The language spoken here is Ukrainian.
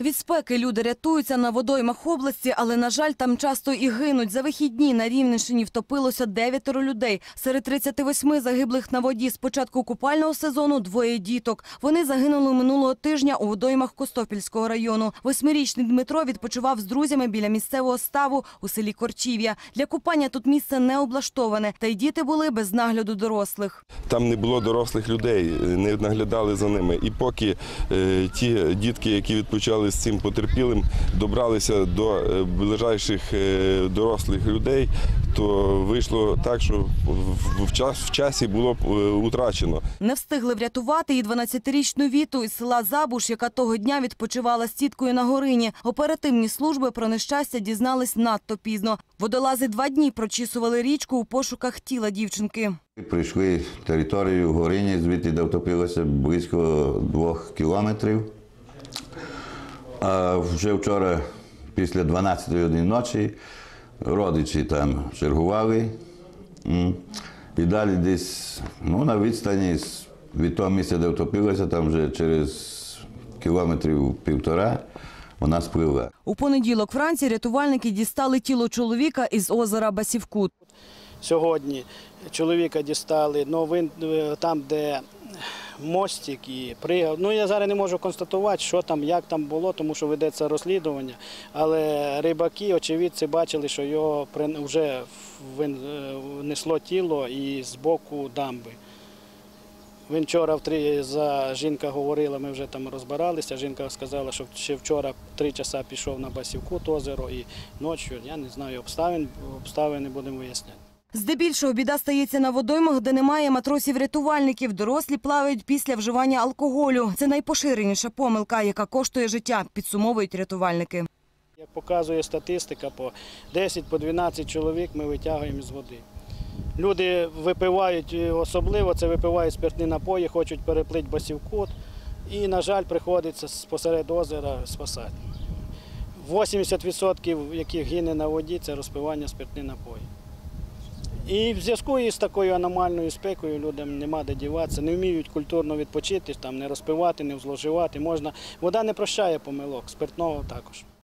Від спеки люди рятуються на водоймах області, але, на жаль, там часто і гинуть. За вихідні на Рівненщині втопилося дев'ятеро людей. Серед 38 загиблих на воді з початку купального сезону двоє діток. Вони загинули минулого тижня у водоймах Костопільського району. Восьмирічний Дмитро відпочивав з друзями біля місцевого ставу у селі Корчів'я. Для купання тут місце не облаштоване, та й діти були без нагляду дорослих. Там не було дорослих людей, не наглядали за ними. І поки е, ті дітки, які відпочали з цим потерпілим, добралися до е, ближайших е, дорослих людей, то вийшло так, що в, час, в часі було е, утрачено. Не встигли врятувати і 12-річну Віту із села Забуш, яка того дня відпочивала з тіткою на горині. Оперативні служби про нещастя дізнались надто пізно. Водолази два дні прочісували річку у пошуках тіла дівчинки. Прийшли територію Горині, звідти де втопилося близько двох кілометрів. А вже вчора, після 12 години ночі, родичі там чергували. І далі десь ну, на відстані від того місця, де втопилося, там вже через кілометрів півтора вона спливла. У понеділок вранці рятувальники дістали тіло чоловіка із озера Басівкут. Сьогодні чоловіка дістали, ну він е, там, де мостик і пригав. Ну я зараз не можу констатувати, що там, як там було, тому що ведеться розслідування. Але рибаки, очевидці, бачили, що його вже вин- е, несло тіло і з боку дамби. Він вчора в три за жінка говорила, ми вже там розбиралися. Жінка сказала, що ще вчора три часа пішов на Басівку озеро і ночі, я не знаю обставин, обставини будемо виясняти. Здебільшого біда стається на водоймах, де немає матросів-рятувальників. Дорослі плавають після вживання алкоголю. Це найпоширеніша помилка, яка коштує життя, підсумовують рятувальники. Як показує статистика, по 10 по 12 чоловік ми витягуємо з води. Люди випивають, е, особливо це випивають спиртні напої, хочуть переплити басівкут. І, на жаль, приходиться посеред озера спасати. 80% яких гине на воді, це розпивання спиртних напої. І в зв'язку із такою аномальною спекою людям нема де діватися, не вміють культурно відпочити, там, не розпивати, не зловживати. Можна. Вода не прощає помилок, спиртного також.